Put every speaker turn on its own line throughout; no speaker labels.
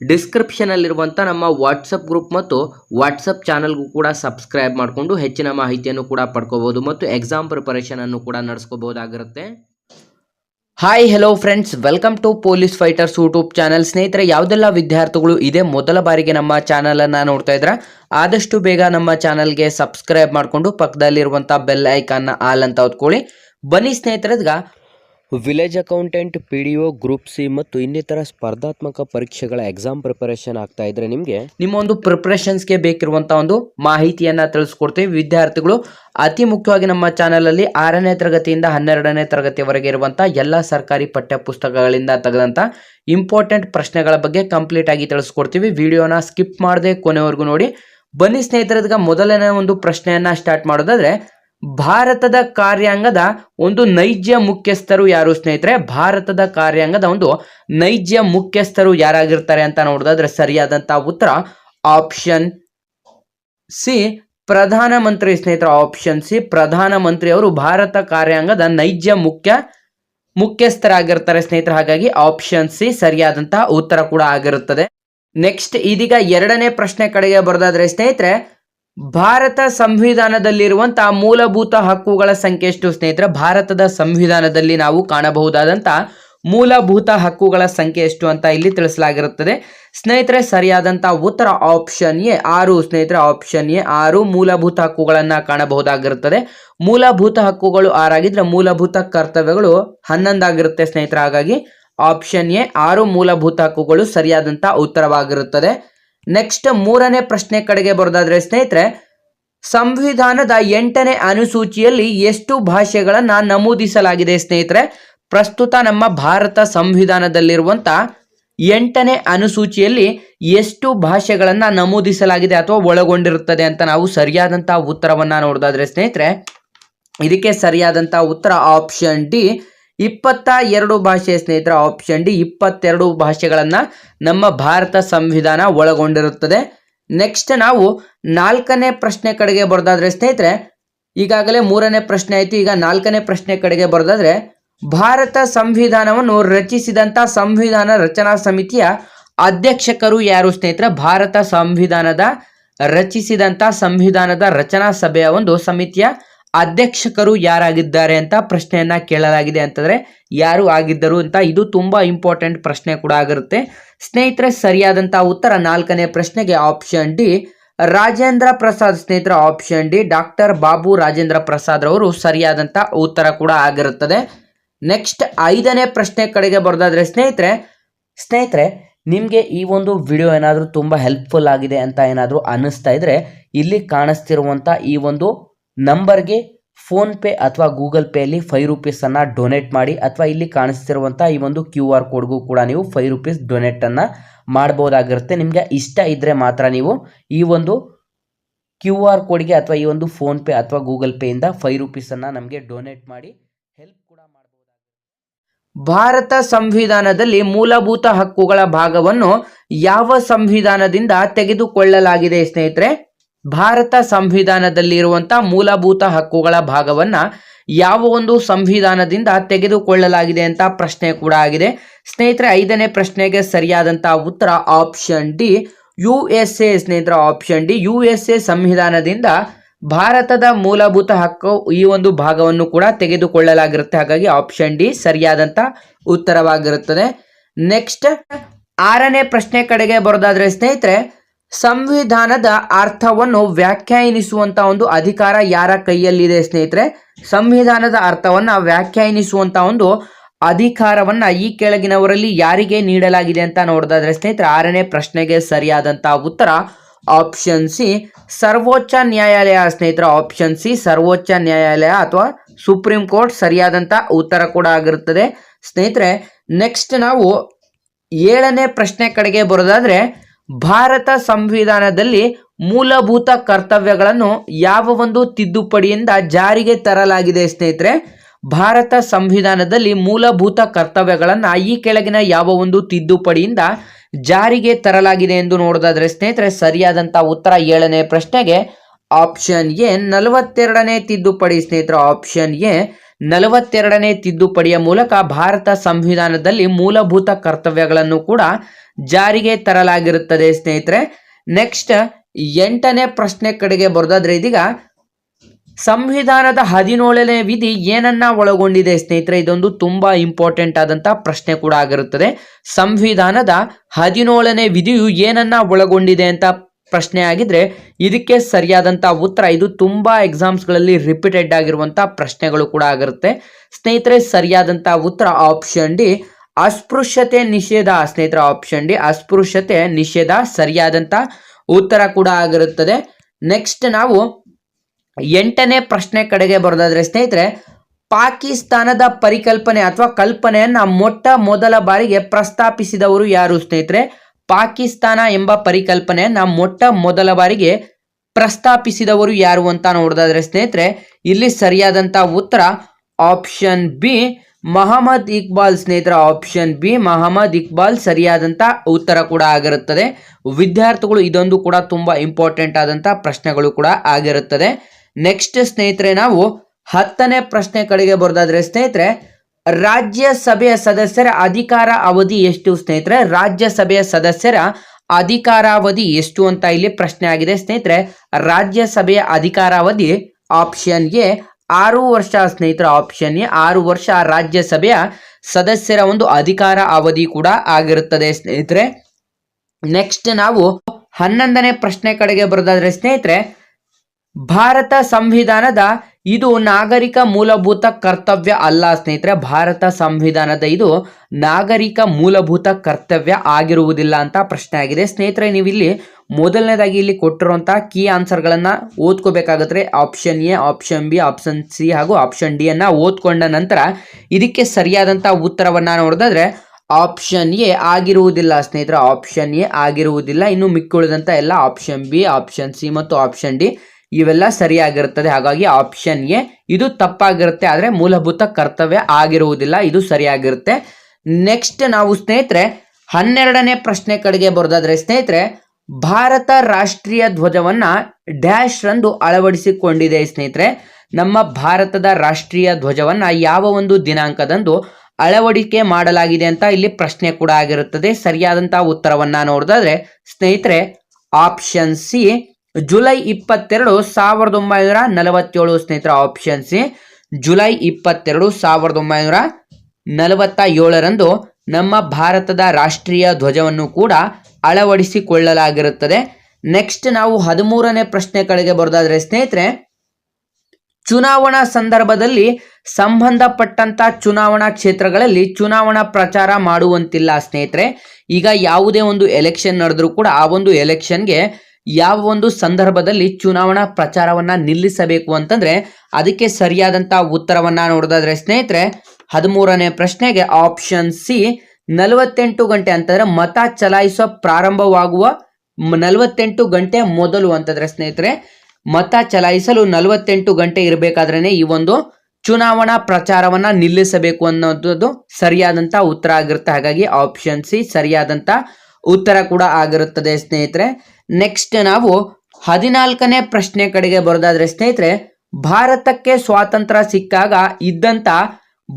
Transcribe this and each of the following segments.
ಡಿಸ್ಕ್ರಿಪ್ಷನಲ್ಲಿರುವಂಥ ನಮ್ಮ WhatsApp group ಮತ್ತು WhatsApp ಚಾನಲ್ಗೂ ಕೂಡ ಸಬ್ಸ್ಕ್ರೈಬ್ ಮಾಡಿಕೊಂಡು ಹೆಚ್ಚಿನ ಮಾಹಿತಿಯನ್ನು ಕೂಡ ಪಡ್ಕೋಬೋದು ಮತ್ತು ಎಕ್ಸಾಮ್ ಪ್ರಿಪರೇಷನ್ ಅನ್ನು ಕೂಡ ನಡೆಸ್ಕೋಬಹುದಾಗಿರುತ್ತೆ. Hi hello friends welcome to police fighters YouTube channel ಸ್ನೇಹಿತರೆ, ಯಾವುದೆಲ್ಲ ವಿದ್ಯಾರ್ಥಿಗಳು ಇದೇ? ಮೊದಲ ಬಾರಿಗೆ ನಮ್ಮ ಚಾನಲನ್ನು ನೋಡ್ತಾ ಇದ್ರ ಆದಷ್ಟು ಬೇಗ ನಮ್ಮ ಚಾನಲ್ಗೆ ಸಬ್ಸ್ಕ್ರೈಬ್ ಮಾಡಿಕೊಂಡು ಪಕ್ಕದಲ್ಲಿರುವಂಥ ಬೆಲ್ ಐಕಾನ್ನ ಆಲ್ ಅಂತ ಹೊತ್ಕೊಳ್ಳಿ. ಬನ್ನಿ ಸ್ನೇಹಿತರದ್ಗ village accountant, P D O, group C ಮತ್ತು ಇನ್ನಿತರ ಸ್ಪರ್ಧಾತ್ಮಕ ಪರೀಕ್ಷೆಗಳ ಎಕ್ಸಾಮ್ ಪ್ರಿಪರೇಷನ್ ಆಗ್ತಾ ಇದ್ರೆ ನಿಮಗೆ ನಿಮ್ಮ ಒಂದು ಪ್ರಿಪರೇಷನ್ಸ್ಗೆ ಬೇಕಿರುವಂತಹ ಒಂದು ಮಾಹಿತಿಯನ್ನ ತಿಳಿಸ್ಕೊಡ್ತೀವಿ. ವಿದ್ಯಾರ್ಥಿಗಳು, ಅತಿ ಮುಖ್ಯವಾಗಿ ನಮ್ಮ ಚಾನಲಲ್ಲಿ ಆರನೇ ತರಗತಿಯಿಂದ ಹನ್ನೆರಡನೇ ತರಗತಿವರೆಗೆ ಇರುವಂತಹ ಎಲ್ಲ ಸರ್ಕಾರಿ ಪಠ್ಯ ಪುಸ್ತಕಗಳಿಂದ ತೆಗೆದಂತ ಇಂಪಾರ್ಟೆಂಟ್ ಪ್ರಶ್ನೆಗಳ ಬಗ್ಗೆ ಕಂಪ್ಲೀಟ್ ಆಗಿ ತಿಳಿಸ್ಕೊಡ್ತೀವಿ. ವಿಡಿಯೋನ ಸ್ಕಿಪ್ ಮಾಡದೆ ಕೊನೆವರೆಗೂ ನೋಡಿ. ಬನ್ನಿ ಸ್ನೇಹಿತರದ್ಗ ಮೊದಲನೇ ಒಂದು ಪ್ರಶ್ನೆಯನ್ನ ಸ್ಟಾರ್ಟ್ ಮಾಡೋದಾದ್ರೆ ಭಾರತದ ಕಾರ್ಯಾಂಗದ ಒಂದು ನೈಜ ಮುಖ್ಯಸ್ಥರು ಯಾರು ಸ್ನೇಹಿತರೆ? ಭಾರತದ ಕಾರ್ಯಾಂಗದ ಒಂದು ನೈಜ ಮುಖ್ಯಸ್ಥರು ಯಾರಾಗಿರ್ತಾರೆ ಅಂತ ನೋಡೋದಾದ್ರೆ ಸರಿಯಾದಂತಹ ಉತ್ತರ ಆಪ್ಷನ್ ಸಿ ಪ್ರಧಾನಮಂತ್ರಿ ಸ್ನೇಹಿತರ. ಆಪ್ಷನ್ ಸಿ ಪ್ರಧಾನಮಂತ್ರಿ ಅವರು ಭಾರತ ಕಾರ್ಯಾಂಗದ ನೈಜ ಮುಖ್ಯ ಮುಖ್ಯಸ್ಥರಾಗಿರ್ತಾರೆ ಸ್ನೇಹಿತರ. ಹಾಗಾಗಿ ಆಪ್ಷನ್ ಸಿ ಸರಿಯಾದಂತಹ ಉತ್ತರ ಕೂಡ ಆಗಿರುತ್ತದೆ. ನೆಕ್ಸ್ಟ್ ಇದೀಗ ಎರಡನೇ ಪ್ರಶ್ನೆ ಕಡೆಗೆ ಬರೋದಾದ್ರೆ ಸ್ನೇಹಿತರೆ ಭಾರತ ಸಂವಿಧಾನದಲ್ಲಿರುವಂತಹ ಮೂಲಭೂತ ಹಕ್ಕುಗಳ ಸಂಖ್ಯೆ ಎಷ್ಟು ಸ್ನೇಹಿತರೆ? ಭಾರತದ ಸಂವಿಧಾನದಲ್ಲಿ ನಾವು ಕಾಣಬಹುದಾದಂತ ಮೂಲಭೂತ ಹಕ್ಕುಗಳ ಸಂಖ್ಯೆ ಎಷ್ಟು ಅಂತ ಇಲ್ಲಿ ತಿಳಿಸಲಾಗಿರುತ್ತದೆ. ಸ್ನೇಹಿತರೆ, ಸರಿಯಾದಂತ ಉತ್ತರ ಆಪ್ಷನ್ ಎ ಆರು ಸ್ನೇಹಿತರೆ ಆಪ್ಷನ್ ಎ ಆರು ಮೂಲಭೂತ ಹಕ್ಕುಗಳನ್ನ ಕಾಣಬಹುದಾಗಿರುತ್ತದೆ. ಮೂಲಭೂತ ಹಕ್ಕುಗಳು ಆರಾಗಿದ್ರೆ ಮೂಲಭೂತ ಕರ್ತವ್ಯಗಳು ಹನ್ನೊಂದಾಗಿರುತ್ತೆ ಸ್ನೇಹಿತರೆ, ಹಾಗಾಗಿ ಆಪ್ಷನ್ ಎ ಆರು ಮೂಲಭೂತ ಹಕ್ಕುಗಳು ಸರಿಯಾದಂತ ಉತ್ತರವಾಗಿರುತ್ತದೆ. ನೆಕ್ಸ್ಟ್ ಮೂರನೇ ಪ್ರಶ್ನೆ ಕಡೆಗೆ ಬರೋದಾದ್ರೆ, ಸ್ನೇಹಿತರೆ, ಸಂವಿಧಾನದ ಎಂಟನೇ ಅನುಸೂಚಿಯಲ್ಲಿ ಎಷ್ಟು ಭಾಷೆಗಳನ್ನ ನಮೂದಿಸಲಾಗಿದೆ, ಸ್ನೇಹಿತರೆ? ಪ್ರಸ್ತುತ ನಮ್ಮ ಭಾರತ ಸಂವಿಧಾನದಲ್ಲಿರುವಂತ ಎಂಟನೇ ಅನುಸೂಚಿಯಲ್ಲಿ ಎಷ್ಟು ಭಾಷೆಗಳನ್ನ ನಮೂದಿಸಲಾಗಿದೆ ಅಥವಾ ಒಳಗೊಂಡಿರುತ್ತದೆ ಅಂತ ನಾವು ಸರಿಯಾದಂತಹ ಉತ್ತರವನ್ನ ನೋಡೋದಾದ್ರೆ, ಸ್ನೇಹಿತರೆ, ಇದಕ್ಕೆ ಸರಿಯಾದಂತಹ ಉತ್ತರ ಆಪ್ಷನ್ ಡಿ ಇಪ್ಪತ್ತ ಎರಡು ಭಾಷೆ ಸ್ನೇಹಿತರ ಆಪ್ಷನ್ ಡಿ ಇಪ್ಪತ್ತೆರಡು ಭಾಷೆಗಳನ್ನು ನಮ್ಮ ಭಾರತ ಸಂವಿಧಾನ ಒಳಗೊಂಡಿರುತ್ತದೆ. ನೆಕ್ಸ್ಟ್ ನಾವು ನಾಲ್ಕನೇ ಪ್ರಶ್ನೆ ಕಡೆಗೆ ಬರೆದಾದ್ರೆ ಸ್ನೇಹಿತರೆ, ಈಗಾಗಲೇ ಮೂರನೇ ಪ್ರಶ್ನೆ ಆಯಿತು, ಈಗ ನಾಲ್ಕನೇ ಪ್ರಶ್ನೆ ಕಡೆಗೆ ಬರೆದಾದ್ರೆ, ಭಾರತ ಸಂವಿಧಾನವನ್ನು ರಚಿಸಿದಂತ ಸಂವಿಧಾನ ರಚನಾ ಸಮಿತಿಯ ಅಧ್ಯಕ್ಷಕರು ಯಾರು ಸ್ನೇಹಿತರೆ, ಭಾರತ ಸಂವಿಧಾನದ ರಚಿಸಿದಂತ ಸಂವಿಧಾನದ ರಚನಾ ಸಭೆಯ ಒಂದು ಸಮಿತಿಯ ಅಧ್ಯಕ್ಷಕರು ಯಾರಾಗಿದ್ದಾರೆ ಅಂತ ಪ್ರಶ್ನೆಯನ್ನ ಕೇಳಲಾಗಿದೆ ಅಂತಂದ್ರೆ ಯಾರು ಆಗಿದ್ದರು ಅಂತ ಇದು ತುಂಬಾ ಇಂಪಾರ್ಟೆಂಟ್ ಪ್ರಶ್ನೆ ಕೂಡ ಆಗಿರುತ್ತೆ. ಸ್ನೇಹಿತರೆ ಸರಿಯಾದಂತಹ ಉತ್ತರ ನಾಲ್ಕನೇ ಪ್ರಶ್ನೆಗೆ ಆಪ್ಷನ್ ಡಿ. ರಾಜೇಂದ್ರ ಪ್ರಸಾದ್ ಸ್ನೇಹಿತರ option D. Doctor Babu Rajendra Prasad ಅವರು ಸರಿಯಾದಂತ ಉತ್ತರ ಕೂಡ ಆಗಿರುತ್ತದೆ. ನೆಕ್ಸ್ಟ್ ಐದನೇ ಪ್ರಶ್ನೆ ಕಡೆಗೆ ಬರೋದಾದ್ರೆ ಸ್ನೇಹಿತರೆ ಸ್ನೇಹಿತರೆ, ನಿಮಗೆ ಈ ಒಂದು ವಿಡಿಯೋ ಏನಾದರೂ ತುಂಬ ಹೆಲ್ಪ್ಫುಲ್ ಆಗಿದೆ ಅಂತ ಏನಾದರೂ ಅನ್ನಿಸ್ತಾ ಇದ್ರೆ ಇಲ್ಲಿ ಕಾಣಿಸ್ತಿರುವಂಥ ಈ ಒಂದು ನಂಬರ್ಗೆ ಫೋನ್ಪೇ ಅಥವಾ ಗೂಗಲ್ ಪೇಯಲ್ಲಿ ಫೈವ್ ರುಪೀಸನ್ನು ಡೊನೇಟ್ ಮಾಡಿ ಅಥವಾ ಇಲ್ಲಿ ಕಾಣಿಸ್ತಿರುವಂಥ ಈ ಒಂದು ಕ್ಯೂ ಆರ್ ಕೋಡ್ಗೂ ಕೂಡ ನೀವು ಫೈವ್ ರುಪೀಸ್ ಡೊನೇಟನ್ನು ಮಾಡ್ಬೋದಾಗಿರುತ್ತೆ. ನಿಮಗೆ ಇಷ್ಟ ಇದ್ದರೆ ಮಾತ್ರ ನೀವು ಈ ಒಂದು ಕ್ಯೂ ಆರ್ ಕೋಡ್ಗೆ ಅಥವಾ ಈ ಒಂದು ಫೋನ್ಪೇ ಅಥವಾ ಗೂಗಲ್ ಪೇಯಿಂದ ಫೈವ್ ರುಪೀಸನ್ನು ನಮಗೆ ಡೊನೇಟ್ ಮಾಡಿ ಹೆಲ್ಪ್ ಕೂಡ ಮಾಡಬಹುದಾಗುತ್ತೆ ಭಾರತ ಸಂವಿಧಾನದಲ್ಲಿ ಮೂಲಭೂತ ಹಕ್ಕುಗಳ ಭಾಗವನ್ನು ಯಾವ ಸಂವಿಧಾನದಿಂದ ತೆಗೆದುಕೊಳ್ಳಲಾಗಿದೆ ಸ್ನೇಹಿತರೆ? ಭಾರತ ಸಂವಿಧಾನದಲ್ಲಿ ಇರುವಂತಹ ಮೂಲಭೂತ ಹಕ್ಕುಗಳ ಭಾಗವನ್ನ ಯಾವ ಒಂದು ಸಂವಿಧಾನದಿಂದ ತೆಗೆದುಕೊಳ್ಳಲಾಗಿದೆ ಅಂತ ಪ್ರಶ್ನೆ ಕೂಡ ಆಗಿದೆ. ಸ್ನೇಹಿತರೆ, ಐದನೇ ಪ್ರಶ್ನೆಗೆ ಸರಿಯಾದಂತಹ ಉತ್ತರ option D. U S A ಸ್ನೇಹಿತರ, option D. U S A ಸಂವಿಧಾನದಿಂದ ಭಾರತದ ಮೂಲಭೂತ ಹಕ್ಕು ಈ ಒಂದು ಭಾಗವನ್ನು ಕೂಡ ತೆಗೆದುಕೊಳ್ಳಲಾಗಿರುತ್ತೆ. ಹಾಗಾಗಿ ಆಪ್ಷನ್ ಡಿ ಸರಿಯಾದಂತ ಉತ್ತರವಾಗಿರುತ್ತದೆ. ನೆಕ್ಸ್ಟ್, ಆರನೇ ಪ್ರಶ್ನೆ ಕಡೆಗೆ ಬರೋದಾದ್ರೆ ಸ್ನೇಹಿತರೆ ಸಂವಿಧಾನದ ಅರ್ಥವನ್ನು ವ್ಯಾಖ್ಯಾನಿಸುವಂತ ಒಂದು ಅಧಿಕಾರ ಯಾರ ಕೈಯಲ್ಲಿದೆ ಸ್ನೇಹಿತರೆ? ಸಂವಿಧಾನದ ಅರ್ಥವನ್ನ ವ್ಯಾಖ್ಯಾನಿಸುವಂತ ಒಂದು ಅಧಿಕಾರವನ್ನ ಈ ಕೆಳಗಿನವರಲ್ಲಿ ಯಾರಿಗೆ ನೀಡಲಾಗಿದೆ ಅಂತ ನೋಡೋದಾದ್ರೆ ಸ್ನೇಹಿತರೆ, ಆರನೇ ಪ್ರಶ್ನೆಗೆ ಸರಿಯಾದಂತ ಉತ್ತರ ಆಪ್ಷನ್ ಸಿ. ಸರ್ವೋಚ್ಚ ನ್ಯಾಯಾಲಯ ಸ್ನೇಹಿತರ, ಆಪ್ಷನ್ ಸಿ, ಸರ್ವೋಚ್ಚ ನ್ಯಾಯಾಲಯ ಅಥವಾ ಸುಪ್ರೀಂ ಕೋರ್ಟ್ ಸರಿಯಾದಂತ ಉತ್ತರ ಕೂಡ ಆಗಿರುತ್ತದೆ. ಸ್ನೇಹಿತರೆ, ನೆಕ್ಸ್ಟ್ ನಾವು ಏಳನೇ ಪ್ರಶ್ನೆ ಕಡೆಗೆ ಬರೋದಾದ್ರೆ ಭಾರತ ಸಂವಿಧಾನದಲ್ಲಿ ಮೂಲಭೂತ ಕರ್ತವ್ಯಗಳನ್ನು ಯಾವ ಒಂದು ತಿದ್ದುಪಡಿಯಿಂದ ಜಾರಿಗೆ ತರಲಾಗಿದೆ ಸ್ನೇಹಿತರೆ? ಭಾರತ ಸಂವಿಧಾನದಲ್ಲಿ ಮೂಲಭೂತ ಕರ್ತವ್ಯಗಳನ್ನು ಈ ಕೆಳಗಿನ ಯಾವ ಒಂದು ತಿದ್ದುಪಡಿಯಿಂದ ಜಾರಿಗೆ ತರಲಾಗಿದೆ ಎಂದು ನೋಡೋದಾದ್ರೆ ಸ್ನೇಹಿತರೆ, ಸರಿಯಾದಂತ ಉತ್ತರ ಏಳನೇ ಪ್ರಶ್ನೆಗೆ ಆಪ್ಷನ್ ಎ ನಲವತ್ತೆರಡನೇ ತಿದ್ದುಪಡಿ ಸ್ನೇಹಿತರೆ. ಆಪ್ಷನ್ ಎ ನಲವತ್ತೆರಡನೇ ತಿದ್ದುಪಡಿಯ ಮೂಲಕ ಭಾರತ ಸಂವಿಧಾನದಲ್ಲಿ ಮೂಲಭೂತ ಕರ್ತವ್ಯಗಳನ್ನು ಕೂಡ ಜಾರಿಗೆ ತರಲಾಗಿರುತ್ತದೆ, ಸ್ನೇಹಿತರೆ. ನೆಕ್ಸ್ಟ್ ಎಂಟನೇ ಪ್ರಶ್ನೆ ಕಡೆಗೆ ಬರೋದಾದ್ರೆ ಇದೀಗ, ಸಂವಿಧಾನದ ಹದಿನೇಳನೇ ವಿಧಿ ಏನನ್ನ ಒಳಗೊಂಡಿದೆ, ಸ್ನೇಹಿತರೆ? ಇದೊಂದು ತುಂಬಾ ಇಂಪಾರ್ಟೆಂಟ್ ಆದಂತಹ ಪ್ರಶ್ನೆ ಕೂಡ ಆಗಿರುತ್ತದೆ. ಸಂವಿಧಾನದ ಹದಿನೇಳನೇ ವಿಧಿಯು ಏನನ್ನ ಒಳಗೊಂಡಿದೆ ಅಂತ ಪ್ರಶ್ನೆ ಆಗಿದ್ರೆ ಇದಕ್ಕೆ ಸರಿಯಾದಂತ ಉತ್ತರ, ಇದು ತುಂಬಾ ಎಕ್ಸಾಮ್ಸ್ಗಳಲ್ಲಿ ರಿಪೀಟೆಡ್ ಆಗಿರುವಂತ ಪ್ರಶ್ನೆಗಳು ಕೂಡ ಆಗಿರುತ್ತೆ. ಸ್ನೇಹಿತರೆ, ಸರಿಯಾದಂತ ಉತ್ತರ ಆಪ್ಷನ್ ಡಿ, ಅಸ್ಪೃಶ್ಯತೆ ನಿಷೇಧ. ಸ್ನೇಹಿತರೆ ಆಪ್ಷನ್ ಡಿ, ಅಸ್ಪೃಶ್ಯತೆ ನಿಷೇಧ. ಸರಿಯಾದಂತ ಉತ್ತರ ಕೂಡ ಆಗಿರುತ್ತದೆ. ನೆಕ್ಸ್ಟ್ ನಾವು ಎಂಟನೇ ಪ್ರಶ್ನೆ ಕಡೆಗೆ ಬರೋದಾದ್ರೆ, ಸ್ನೇಹಿತರೆ, ಪಾಕಿಸ್ತಾನದ ಪರಿಕಲ್ಪನೆ ಅಥವಾ ಕಲ್ಪನೆಯನ್ನ ಮೊಟ್ಟ ಮೊದಲ ಬಾರಿಗೆ ಪ್ರಸ್ತಾಪಿಸಿದವರು ಯಾರು ಸ್ನೇಹಿತರೆ? ಪಾಕಿಸ್ತಾನ ಎಂಬ ಪರಿಕಲ್ಪನೆಯನ್ನ ಮೊಟ್ಟ ಮೊದಲ ಬಾರಿಗೆ ಪ್ರಸ್ತಾಪಿಸಿದವರು ಯಾರು ಅಂತ ನೋಡೋದಾದ್ರೆ ಸ್ನೇಹಿತರೆ, ಇಲ್ಲಿ ಸರಿಯಾದಂತ ಉತ್ತರ ಆಪ್ಷನ್ ಬಿ, ಮಹಮ್ಮದ್ ಇಕ್ಬಾಲ್. ಸ್ನೇಹಿತರ, ಆಪ್ಷನ್ ಬಿ, ಮಹಮ್ಮದ್ ಇಕ್ಬಾಲ್ ಸರಿಯಾದಂತ ಉತ್ತರ ಕೂಡ ಆಗಿರುತ್ತದೆ. ವಿದ್ಯಾರ್ಥಿಗಳು ಇದೊಂದು ಕೂಡ ತುಂಬಾ ಇಂಪಾರ್ಟೆಂಟ್ ಆದಂಥ ಪ್ರಶ್ನೆಗಳು ಕೂಡ ಆಗಿರುತ್ತದೆ. ನೆಕ್ಸ್ಟ್ ಸ್ನೇಹಿತರೆ, ನಾವು ಹತ್ತನೇ ಪ್ರಶ್ನೆ ಕಡೆಗೆ ಬರೋದಾದ್ರೆ ಸ್ನೇಹಿತರೆ ರಾಜ್ಯಸಭೆಯ ಸದಸ್ಯರ ಅಧಿಕಾರ ಅವಧಿ ಎಷ್ಟು ಸ್ನೇಹಿತರೆ? ರಾಜ್ಯಸಭೆಯ ಸದಸ್ಯರ ಅಧಿಕಾರಾವಧಿ ಎಷ್ಟು ಅಂತ ಇಲ್ಲಿ ಪ್ರಶ್ನೆ ಆಗಿದೆ. ಸ್ನೇಹಿತರೆ, ರಾಜ್ಯಸಭೆಯ ಅಧಿಕಾರಾವಧಿ ಆಪ್ಷನ್ ಎ, ಆರು ವರ್ಷ ಸ್ನೇಹಿತರ ಆಪ್ಷನ್ ಎ, ಆರು ವರ್ಷ ರಾಜ್ಯಸಭೆಯ ಸದಸ್ಯರ ಒಂದು ಅಧಿಕಾರ ಅವಧಿ ಕೂಡ ಆಗಿರುತ್ತದೆ ಸ್ನೇಹಿತರೆ. ನೆಕ್ಸ್ಟ್ ನಾವು ಹನ್ನೊಂದನೇ ಪ್ರಶ್ನೆ ಕಡೆಗೆ ಬರೋದಾದ್ರೆ ಸ್ನೇಹಿತರೆ ಭಾರತ ಸಂವಿಧಾನದ ಇದು ನಾಗರಿಕ ಮೂಲಭೂತ ಕರ್ತವ್ಯ ಅಲ್ಲ ಸ್ನೇಹಿತರೆ, ಭಾರತ ಸಂವಿಧಾನದ ಇದು ನಾಗರಿಕ ಮೂಲಭೂತ ಕರ್ತವ್ಯ ಆಗಿರುವುದಿಲ್ಲ ಅಂತ ಪ್ರಶ್ನೆ ಆಗಿದೆ. ಸ್ನೇಹಿತರೆ ನೀವು ಇಲ್ಲಿ ಮೊದಲನೇದಾಗಿ ಇಲ್ಲಿ ಕೊಟ್ಟಿರುವಂತಹ ಕೀ ಆನ್ಸರ್ಗಳನ್ನು ಓದ್ಕೋಬೇಕಾಗತ್ತೆ option A option B option C ಹಾಗೂ ಆಪ್ಷನ್ ಡಿ ಅನ್ನ ಓದ್ಕೊಂಡ ನಂತರ ಇದಕ್ಕೆ ಸರಿಯಾದಂಥ ಉತ್ತರವನ್ನು ನೋಡಿದ್ರೆ ಆಪ್ಷನ್ ಎ ಆಗಿರುವುದಿಲ್ಲ ಸ್ನೇಹಿತರೆ. ಆಪ್ಷನ್ ಎ ಆಗಿರುವುದಿಲ್ಲ. ಇನ್ನು ಮಿಕ್ಕುಳಿದಂಥ ಎಲ್ಲ ಆಪ್ಷನ್ ಬಿ ಆಪ್ಷನ್ ಸಿ ಮತ್ತು ಆಪ್ಷನ್ ಡಿ ಇವೆಲ್ಲ ಸರಿಯಾಗಿರುತ್ತದೆ. ಹಾಗಾಗಿ ಆಪ್ಷನ್ ಎ, ಇದು ತಪ್ಪಾಗಿರುತ್ತೆ, ಆದರೆ ಮೂಲಭೂತ ಕರ್ತವ್ಯ ಆಗಿರುವುದಿಲ್ಲ, ಇದು ಸರಿಯಾಗಿರುತ್ತೆ. ನೆಕ್ಸ್ಟ್ ನಾವು ಸ್ನೇಹಿತರೆ, ಹನ್ನೆರಡನೇ ಪ್ರಶ್ನೆ ಕಡೆಗೆ ಬರೋದಾದ್ರೆ, ಸ್ನೇಹಿತರೆ, ಭಾರತ ರಾಷ್ಟ್ರೀಯ ಧ್ವಜವನ್ನ ಡ್ಯಾಶ್ ರಂದು ಅಳವಡಿಸಿಕೊಂಡಿದೆ ಸ್ನೇಹಿತರೆ. ನಮ್ಮ ಭಾರತದ ರಾಷ್ಟ್ರೀಯ ಧ್ವಜವನ್ನ ಯಾವ ಒಂದು ದಿನಾಂಕದಂದು ಅಳವಡಿಕೆ ಮಾಡಲಾಗಿದೆ ಅಂತ ಇಲ್ಲಿ ಪ್ರಶ್ನೆ ಕೂಡ ಆಗಿರುತ್ತದೆ. ಸರಿಯಾದಂತಹ ಉತ್ತರವನ್ನ ನೋಡಿದ್ರೆ ಸ್ನೇಹಿತರೆ ಆಪ್ಷನ್ ಸಿ ಜುಲೈ ಇಪ್ಪತ್ತೆರಡು ಸಾವಿರದ ಒಂಬೈನೂರ ನಲವತ್ತೇಳು ಸ್ನೇಹಿತರ ಆಪ್ಷನ್ ಸಿ. ಜುಲೈ ಇಪ್ಪತ್ತೆರಡು ಸಾವಿರದ ಒಂಬೈನೂರ ನಲವತ್ತ ಏಳರಂದು ನಮ್ಮ ಭಾರತದ ರಾಷ್ಟ್ರೀಯ ಧ್ವಜವನ್ನು ಕೂಡ ಅಳವಡಿಸಿಕೊಳ್ಳಲಾಗಿರುತ್ತದೆ. ನೆಕ್ಸ್ಟ್ ನಾವು ಹದಿಮೂರನೇ ಪ್ರಶ್ನೆ ಕಡೆಗೆ ಬರೋದಾದ್ರೆ, ಸ್ನೇಹಿತರೆ, ಚುನಾವಣಾ ಸಂದರ್ಭದಲ್ಲಿ ಸಂಬಂಧಪಟ್ಟಂತ ಚುನಾವಣಾ ಕ್ಷೇತ್ರಗಳಲ್ಲಿ ಚುನಾವಣಾ ಪ್ರಚಾರ ಮಾಡುವಂತಿಲ್ಲ ಸ್ನೇಹಿತರೆ. ಈಗ ಯಾವುದೇ ಒಂದು ಎಲೆಕ್ಷನ್ ನಡೆದ್ರೂ ಕೂಡ ಆ ಒಂದು ಎಲೆಕ್ಷನ್ಗೆ ಯಾವ ಒಂದು ಸಂದರ್ಭದಲ್ಲಿ ಚುನಾವಣಾ ಪ್ರಚಾರವನ್ನ ನಿಲ್ಲಿಸಬೇಕು ಅಂತಂದ್ರೆ ಅದಕ್ಕೆ ಸರಿಯಾದಂತ ಉತ್ತರವನ್ನ ನೋಡೋದಾದ್ರೆ ಸ್ನೇಹಿತರೆ, ಹದಿಮೂರನೇ ಪ್ರಶ್ನೆಗೆ ಆಪ್ಷನ್ ಸಿ ನಲವತ್ತೆಂಟು ಗಂಟೆ ಅಂತಂದ್ರೆ ಮತ ಚಲಾಯಿಸುವ ಪ್ರಾರಂಭವಾಗುವ ನಲವತ್ತೆಂಟು ಗಂಟೆ ಮೊದಲು ಅಂತಂದ್ರೆ ಸ್ನೇಹಿತರೆ, ಮತ ಚಲಾಯಿಸಲು ನಲವತ್ತೆಂಟು ಗಂಟೆ ಇರಬೇಕಾದ್ರೇನೆ ಈ ಒಂದು ಚುನಾವಣಾ ಪ್ರಚಾರವನ್ನ ನಿಲ್ಲಿಸಬೇಕು ಅನ್ನೋದು ಸರಿಯಾದಂತ ಉತ್ತರ ಆಗಿರುತ್ತೆ. ಹಾಗಾಗಿ ಆಪ್ಷನ್ ಸಿ ಸರಿಯಾದಂತ ಉತ್ತರ ಕೂಡ ಆಗಿರುತ್ತದೆ ಸ್ನೇಹಿತರೆ. ನೆಕ್ಸ್ಟ್ ನಾವು ಹದಿನಾಲ್ಕನೇ ಪ್ರಶ್ನೆ ಕಡೆಗೆ ಬರೋದಾದ್ರೆ ಸ್ನೇಹಿತರೆ, ಭಾರತಕ್ಕೆ ಸ್ವಾತಂತ್ರ್ಯ ಸಿಕ್ಕಾಗ ಇದ್ದಂತ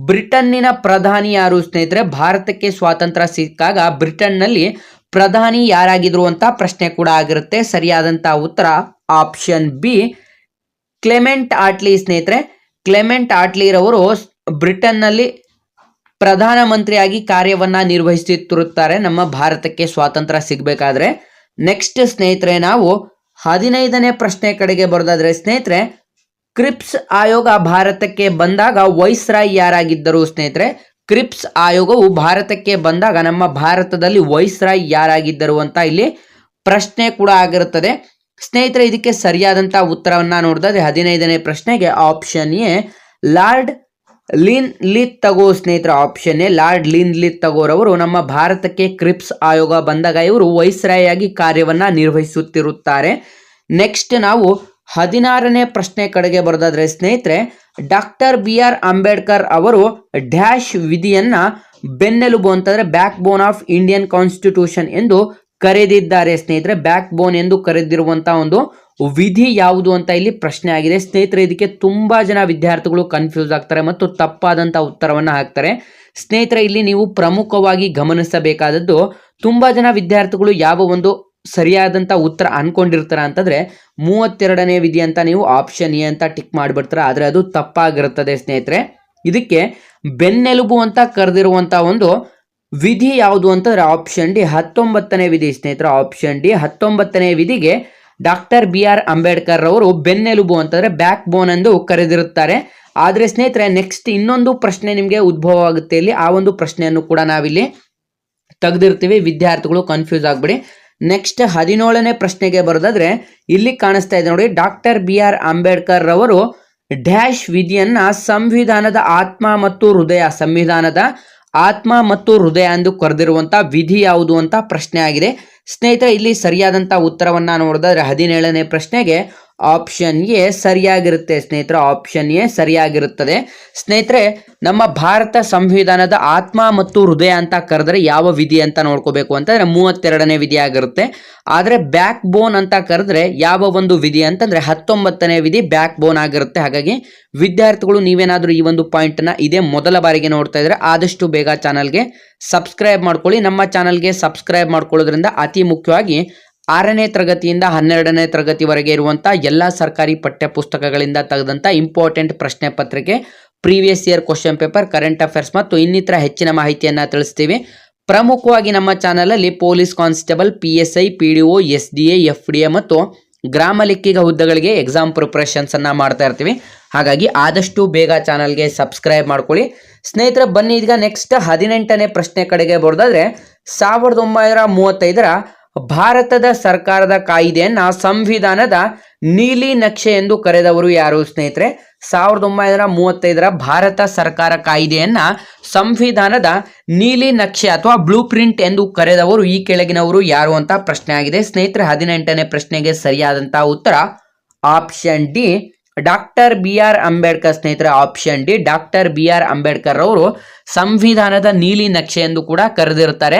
ಬ್ರಿಟನ್ನಿನ ಪ್ರಧಾನಿ ಯಾರು ಸ್ನೇಹಿತರೆ? ಭಾರತಕ್ಕೆ ಸ್ವಾತಂತ್ರ್ಯ ಸಿಕ್ಕಾಗ ಬ್ರಿಟನ್ನಲ್ಲಿ ಪ್ರಧಾನಿ ಯಾರಾಗಿದ್ರು ಅಂತ ಪ್ರಶ್ನೆ ಕೂಡ ಆಗಿರುತ್ತೆ. ಸರಿಯಾದಂಥ ಉತ್ತರ ಆಪ್ಷನ್ ಬಿ. ಕ್ಲೆಮೆಂಟ್ ಆಟ್ಲಿ ಸ್ನೇಹಿತರೆ, ಕ್ಲೆಮೆಂಟ್ ಆಟ್ಲಿರವರು ಬ್ರಿಟನ್ನಲ್ಲಿ ಪ್ರಧಾನಮಂತ್ರಿಯಾಗಿ ಕಾರ್ಯವನ್ನ ನಿರ್ವಹಿಸುತ್ತಿರುತ್ತಾರೆ. ನಮ್ಮ ಭಾರತಕ್ಕೆ ಸ್ವಾತಂತ್ರ್ಯ ಸಿಗಬೇಕಾದ್ರೆ ನೆಕ್ಸ್ಟ್ ಸ್ನೇಹಿತರೆ, ನಾವು ಹದಿನೈದನೇ ಪ್ರಶ್ನೆ ಕಡೆಗೆ ಬರೋದಾದ್ರೆ ಸ್ನೇಹಿತರೆ, ಕ್ರಿಪ್ಸ್ ಆಯೋಗ ಭಾರತಕ್ಕೆ ಬಂದಾಗ ವೈಸ್ರಾಯ್ ಯಾರಾಗಿದ್ದರು ಸ್ನೇಹಿತರೆ? ಕ್ರಿಪ್ಸ್ ಆಯೋಗವು ಭಾರತಕ್ಕೆ ಬಂದಾಗ ನಮ್ಮ ಭಾರತದಲ್ಲಿ ವೈಸ್ರಾಯ್ ಯಾರಾಗಿದ್ದರು ಅಂತ ಇಲ್ಲಿ ಪ್ರಶ್ನೆ ಕೂಡ ಆಗಿರುತ್ತದೆ. ಸ್ನೇಹಿತರೆ, ಇದಕ್ಕೆ ಸರಿಯಾದಂತಹ ಉತ್ತರವನ್ನ ನೋಡಿದ್ರೆ ಹದಿನೈದನೇ ಪ್ರಶ್ನೆಗೆ option A, lord Linlithgow ಸ್ನೇಹಿತರ ಆಪ್ಷನ್ ಎ ಲಾರ್ಡ್ ಲೀನ್ ಲಿತ್ ತಗೋರವರು ನಮ್ಮ ಭಾರತಕ್ಕೆ ಕ್ರಿಪ್ಸ್ ಆಯೋಗ ಬಂದಾಗ ಇವರು ವೈಸ್ರಾಯಾಗಿ ಕಾರ್ಯವನ್ನ ನಿರ್ವಹಿಸುತ್ತಿರುತ್ತಾರೆ. ನೆಕ್ಸ್ಟ್ ನಾವು ಹದಿನಾರನೇ ಪ್ರಶ್ನೆ ಕಡೆಗೆ ಬರೋದಾದ್ರೆ ಸ್ನೇಹಿತರೆ ಡಾಕ್ಟರ್ ಬಿ ಆರ್ ಅಂಬೇಡ್ಕರ್ ಅವರು ಡ್ಯಾಶ್ ವಿಧಿಯನ್ನು ಬೆನ್ನೆಲುಬು ಅಂತಂದ್ರೆ backbone of Indian constitution ಎಂದು ಕರೆದಿದ್ದಾರೆ ಸ್ನೇಹಿತರೆ. ಬ್ಯಾಕ್ ಬೋನ್ ಎಂದು ಕರೆದಿರುವಂತಹ ಒಂದು ವಿಧಿ ಯಾವುದು ಅಂತ ಇಲ್ಲಿ ಪ್ರಶ್ನೆ ಆಗಿದೆ. ಸ್ನೇಹಿತರೆ, ಇದಕ್ಕೆ ತುಂಬಾ ಜನ ವಿದ್ಯಾರ್ಥಿಗಳು ಕನ್ಫ್ಯೂಸ್ ಆಗ್ತಾರೆ ಮತ್ತು ತಪ್ಪಾದಂತ ಉತ್ತರವನ್ನ ಹಾಕ್ತಾರೆ. ಸ್ನೇಹಿತರೆ, ಇಲ್ಲಿ ನೀವು ಪ್ರಮುಖವಾಗಿ ಗಮನಿಸಬೇಕಾದದ್ದು, ತುಂಬಾ ಜನ ವಿದ್ಯಾರ್ಥಿಗಳು ಯಾವ ಒಂದು ಸರಿಯಾದಂತ ಉತ್ತರ ಅನ್ಕೊಂಡಿರ್ತಾರ ಅಂತಂದ್ರೆ, ಮೂವತ್ತೆರಡನೇ ವಿಧಿ ಅಂತ ನೀವು ಆಪ್ಷನ್ ಎ ಅಂತ ಟಿಕ್ ಮಾಡಿಬಿಡ್ತಾರೆ. ಆದ್ರೆ ಅದು ತಪ್ಪಾಗಿರುತ್ತದೆ ಸ್ನೇಹಿತರೆ. ಇದಕ್ಕೆ ಬೆನ್ನೆಲುಬು ಅಂತ ಕರೆದಿರುವಂತ ಒಂದು ವಿಧಿ ಯಾವುದು ಅಂತಂದ್ರೆ ಆಪ್ಷನ್ ಡಿ ಹತ್ತೊಂಬತ್ತನೇ ವಿಧಿ ಸ್ನೇಹಿತರೆ. ಆಪ್ಷನ್ ಡಿ ಹತ್ತೊಂಬತ್ತನೇ ವಿಧಿಗೆ ಡಾಕ್ಟರ್ ಬಿ ಆರ್ ಅಂಬೇಡ್ಕರ್ ಅವರು ಬೆನ್ನೆಲುಬು ಅಂತಂದ್ರೆ ಬ್ಯಾಕ್ ಬೋನ್ ಎಂದು ಕರೆದಿರುತ್ತಾರೆ. ಆದರೆ ಸ್ನೇಹಿತರೆ ನೆಕ್ಸ್ಟ್ ಇನ್ನೊಂದು ಪ್ರಶ್ನೆ ನಿಮಗೆ ಉದ್ಭವ ಆಗುತ್ತೆ ಇಲ್ಲಿ. ಆ ಒಂದು ಪ್ರಶ್ನೆಯನ್ನು ಕೂಡ ನಾವಿಲ್ಲಿ ತೆಗೆದಿರ್ತೀವಿ. ವಿದ್ಯಾರ್ಥಿಗಳು ಕನ್ಫ್ಯೂಸ್ ಆಗ್ಬಿಡಿ. ನೆಕ್ಸ್ಟ್ ಹದಿನೇಳನೇ ಪ್ರಶ್ನೆಗೆ ಬರೋದಾದ್ರೆ, ಇಲ್ಲಿ ಕಾಣಿಸ್ತಾ ಇದೆ ನೋಡಿ, ಡಾಕ್ಟರ್ ಬಿ ಆರ್ ಅಂಬೇಡ್ಕರ್ ರವರು ಡ್ಯಾಶ್ ವಿಧಿಯನ್ನ ಸಂವಿಧಾನದ ಆತ್ಮ ಮತ್ತು ಹೃದಯ, ಸಂವಿಧಾನದ ಆತ್ಮ ಮತ್ತು ಹೃದಯ ಎಂದು ಕರೆದಿರುವಂಥ ವಿಧಿ ಯಾವುದು ಅಂತ ಪ್ರಶ್ನೆ ಆಗಿದೆ. ಸ್ನೇಹಿತರೆ, ಇಲ್ಲಿ ಸರಿಯಾದಂಥ ಉತ್ತರವನ್ನು ನೋಡಿದ್ರೆ ಹದಿನೇಳನೇ ಪ್ರಶ್ನೆಗೆ ಆಪ್ಷನ್ ಎ ಸರಿಯಾಗಿರುತ್ತೆ ಸ್ನೇಹಿತರೆ ಆಪ್ಷನ್ ಎ ಸರಿಯಾಗಿರುತ್ತದೆ. ಸ್ನೇಹಿತರೆ, ನಮ್ಮ ಭಾರತ ಸಂವಿಧಾನದ ಆತ್ಮ ಮತ್ತು ಹೃದಯ ಅಂತ ಕರೆದ್ರೆ ಯಾವ ವಿಧಿ ಅಂತ ನೋಡ್ಕೋಬೇಕು ಅಂತಂದ್ರೆ ಮೂವತ್ತೆರಡನೇ ವಿಧಿ ಆಗಿರುತ್ತೆ. ಆದರೆ ಬ್ಯಾಕ್ ಬೋನ್ ಅಂತ ಕರೆದ್ರೆ ಯಾವ ಒಂದು ವಿಧಿ ಅಂತಂದ್ರೆ ಹತ್ತೊಂಬತ್ತನೇ ವಿಧಿ ಬ್ಯಾಕ್ ಬೋನ್ ಆಗಿರುತ್ತೆ. ಹಾಗಾಗಿ ವಿದ್ಯಾರ್ಥಿಗಳು ನೀವೇನಾದರೂ ಈ ಒಂದು ಪಾಯಿಂಟ್ನ ಇದೇ ಮೊದಲ ಬಾರಿಗೆ ನೋಡ್ತಾ ಇದ್ರೆ ಆದಷ್ಟು ಬೇಗ ಚಾನಲ್ಗೆ ಸಬ್ಸ್ಕ್ರೈಬ್ ಮಾಡ್ಕೊಳ್ಳಿ. ನಮ್ಮ ಚಾನಲ್ಗೆ ಸಬ್ಸ್ಕ್ರೈಬ್ ಮಾಡ್ಕೊಳ್ಳೋದ್ರಿಂದ ಅತಿ ಮುಖ್ಯವಾಗಿ ಆರನೇ ತರಗತಿಯಿಂದ ಹನ್ನೆರಡನೇ ತರಗತಿವರೆಗೆ ಇರುವಂಥ ಎಲ್ಲ ಸರ್ಕಾರಿ ಪಠ್ಯ ಪುಸ್ತಕಗಳಿಂದ ತೆಗೆದಂಥ ಇಂಪಾರ್ಟೆಂಟ್ ಪ್ರಶ್ನೆ ಪತ್ರಿಕೆ previous year question paper current affairs ಮತ್ತು ಇನ್ನಿತರ ಹೆಚ್ಚಿನ ಮಾಹಿತಿಯನ್ನು ತಿಳಿಸ್ತೀವಿ. ಪ್ರಮುಖವಾಗಿ ನಮ್ಮ ಚಾನಲಲ್ಲಿ police constable P S I P D O S D A F D A ಮತ್ತು ಗ್ರಾಮ ಲೆಕ್ಕಿಗ ಹುದ್ದೆಗಳಿಗೆ ಎಕ್ಸಾಮ್ ಪ್ರಿಪ್ರೇಷನ್ಸನ್ನು ಮಾಡ್ತಾ ಇರ್ತೀವಿ. ಹಾಗಾಗಿ ಆದಷ್ಟು ಬೇಗ ಚಾನಲ್ಗೆ ಸಬ್ಸ್ಕ್ರೈಬ್ ಮಾಡ್ಕೊಳ್ಳಿ. ಸ್ನೇಹಿತರ, ಬನ್ನಿ ಈಗ ನೆಕ್ಸ್ಟ್ ಹದಿನೆಂಟನೇ ಪ್ರಶ್ನೆ ಕಡೆಗೆ ಬರೋದಾದರೆ ಸಾವಿರದ ಒಂಬೈನೂರ ಮೂವತ್ತೈದರ ಭಾರತದ ಸರ್ಕಾರದ ಕಾಯ್ದೆಯನ್ನ ಸಂವಿಧಾನದ ನೀಲಿ ನಕ್ಷೆ ಎಂದು ಕರೆದವರು ಯಾರು ಸ್ನೇಹಿತರೆ? ಸಾವಿರದ ಒಂಬೈನೂರ ಮೂವತ್ತೈದರ ಭಾರತ ಸರ್ಕಾರ ಕಾಯ್ದೆಯನ್ನ ಸಂವಿಧಾನದ ನೀಲಿ ನಕ್ಷೆ ಅಥವಾ ಬ್ಲೂ ಪ್ರಿಂಟ್ ಎಂದು ಕರೆದವರು ಈ ಕೆಳಗಿನವರು ಯಾರು ಅಂತ ಪ್ರಶ್ನೆ ಆಗಿದೆ. ಸ್ನೇಹಿತರೆ, ಹದಿನೆಂಟನೇ ಪ್ರಶ್ನೆಗೆ ಸರಿಯಾದಂತಹ ಉತ್ತರ option D. Doctor B R Ambedkar ಸ್ನೇಹಿತರೆ, option D. Doctor B R Ambedkar ಅವರು ಸಂವಿಧಾನದ ನೀಲಿ ನಕ್ಷೆ ಎಂದು ಕೂಡ ಕರೆದಿರುತ್ತಾರೆ.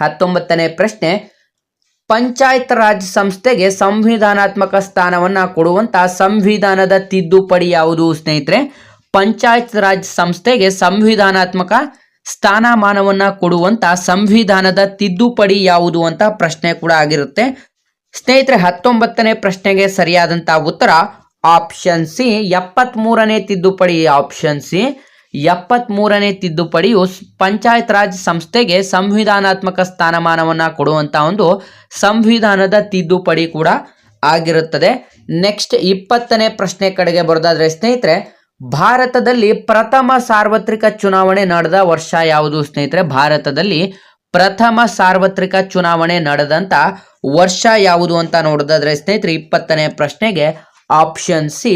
ಹತ್ತೊಂಬತ್ತನೇ ಪ್ರಶ್ನೆ, ಪಂಚಾಯತ್ ರಾಜ್ ಸಂಸ್ಥೆಗೆ ಸಂವಿಧಾನಾತ್ಮಕ ಸ್ಥಾನವನ್ನ ಕೊಡುವಂತ ಸಂವಿಧಾನದ ತಿದ್ದುಪಡಿ ಯಾವುದು ಸ್ನೇಹಿತರೆ? ಪಂಚಾಯತ್ ರಾಜ್ ಸಂಸ್ಥೆಗೆ ಸಂವಿಧಾನಾತ್ಮಕ ಸ್ಥಾನಮಾನವನ್ನ ಕೊಡುವಂತ ಸಂವಿಧಾನದ ತಿದ್ದುಪಡಿ ಯಾವುದು ಅಂತ ಪ್ರಶ್ನೆ ಕೂಡ ಆಗಿರುತ್ತೆ. ಸ್ನೇಹಿತರೆ, ಹತ್ತೊಂಬತ್ತನೇ ಪ್ರಶ್ನೆಗೆ ಸರಿಯಾದಂತ ಉತ್ತರ ಆಪ್ಷನ್ ಸಿ ಎಪ್ಪತ್ತ್ ಮೂರನೇ ತಿದ್ದುಪಡಿ ಆಪ್ಷನ್ ಸಿ ಎಪ್ಪತ್ತ್ ಮೂರನೇ ತಿದ್ದುಪಡಿಯು ಪಂಚಾಯತ್ ರಾಜ್ ಸಂಸ್ಥೆಗೆ ಸಂವಿಧಾನಾತ್ಮಕ ಸ್ಥಾನಮಾನವನ್ನು ಕೊಡುವಂಥ ಒಂದು ಸಂವಿಧಾನದ ತಿದ್ದುಪಡಿ ಕೂಡ ಆಗಿರುತ್ತದೆ. ನೆಕ್ಸ್ಟ್ ಇಪ್ಪತ್ತನೇ ಪ್ರಶ್ನೆ ಕಡೆಗೆ ಬರೋದಾದರೆ ಸ್ನೇಹಿತರೆ, ಭಾರತದಲ್ಲಿ ಪ್ರಥಮ ಸಾರ್ವತ್ರಿಕ ಚುನಾವಣೆ ನಡೆದ ವರ್ಷ ಯಾವುದು ಸ್ನೇಹಿತರೆ? ಭಾರತದಲ್ಲಿ ಪ್ರಥಮ ಸಾರ್ವತ್ರಿಕ ಚುನಾವಣೆ ನಡೆದಂಥ ವರ್ಷ ಯಾವುದು ಅಂತ ನೋಡೋದಾದ್ರೆ ಸ್ನೇಹಿತರೆ, ಇಪ್ಪತ್ತನೇ ಪ್ರಶ್ನೆಗೆ ಆಪ್ಷನ್ ಸಿ